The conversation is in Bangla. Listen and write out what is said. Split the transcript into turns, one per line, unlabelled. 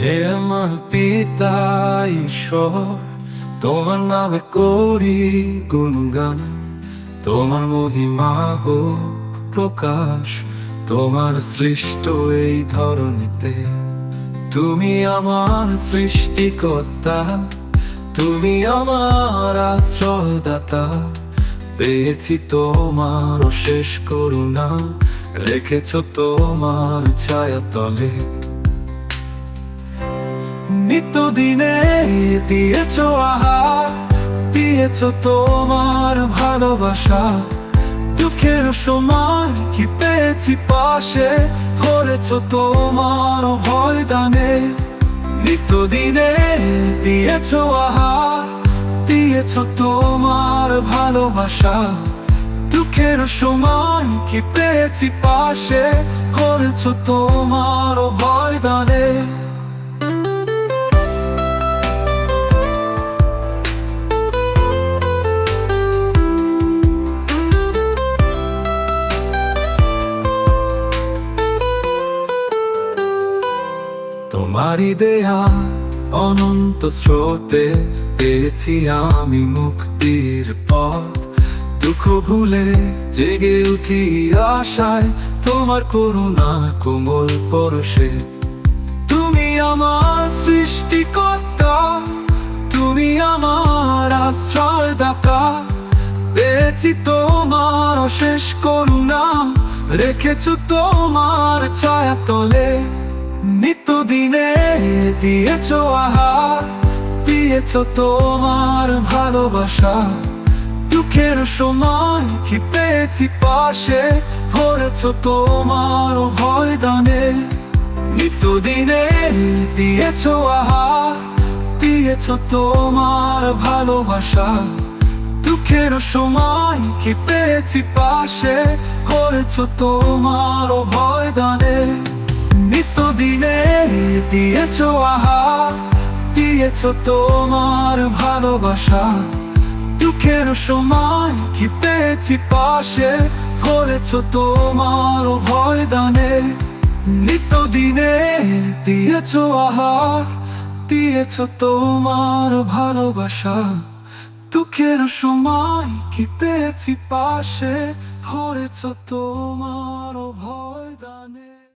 হে আমার পিতা, ঈশ্বর, তোমার নামে করি গুণগান। তোমার মহিমা হোক প্রকাশ, তোমার সৃষ্ট এই ধরনীতে তুমি আমার সৃষ্টিকর্তা, তুমি আমার আশ্রয়দাতা। পেয়েছি তোমার শেষ করুণা, রেখেছ তোমার ছায়া তলে নিত্যদিনে দিয়েছ আহার, দিয়েছ তোমার ভালোবাসা। দুঃখের সময় কি পেয়েছি পাশে করেছ তোমার ভয় দানে নিত্যদিনে দিয়েছ আহার, দিয়েছ তোমার ভালোবাসা। দুঃখের সময় কি পেয়েছি পাশে করেছ তোমার ভয় দানে তোমারই দেয়া অনন্ত স্রোতে পেয়েছি আমি মুক্তির পথ। দুঃখ ভুলে জেগে উঠি আশায়, তোমার করুণা কোমল পরশে। তুমি আমার সৃষ্টিকর্তা, তুমি আমার আশ্রয় আশ্রয়দাতা। পেয়েছি তোমার অশেষ করুণা, রেখেছ তোমার ছায়া তলে নিত্যদিনে দিয়েছ আহার, দিয়েছ তোমার ভালোবাসা। দুঃখের সময় কি পেয়েছি পাশে, ভরেছ তোমার ভয় দানে নিত্যদিনে দিয়েছ আহার, দিয়েছ তোমার ভালোবাসা। দুঃখের সময় কি পেয়েছি পাশে করেছ তোমার ভয় নিত্যদিনে দিয়েছ আহার দিয়েছ তোমার ভালোবাসা। দুঃখের সময় কি পেয়েছি পাশে করেছ তোমার ভয় দানে নিত্যদিনে দিয়েছ আহার দিয়েছ তোমার ভালোবাসা। দুঃখের সময় কি পেয়েছি পাশে হরেছ তোমার ভয় দানে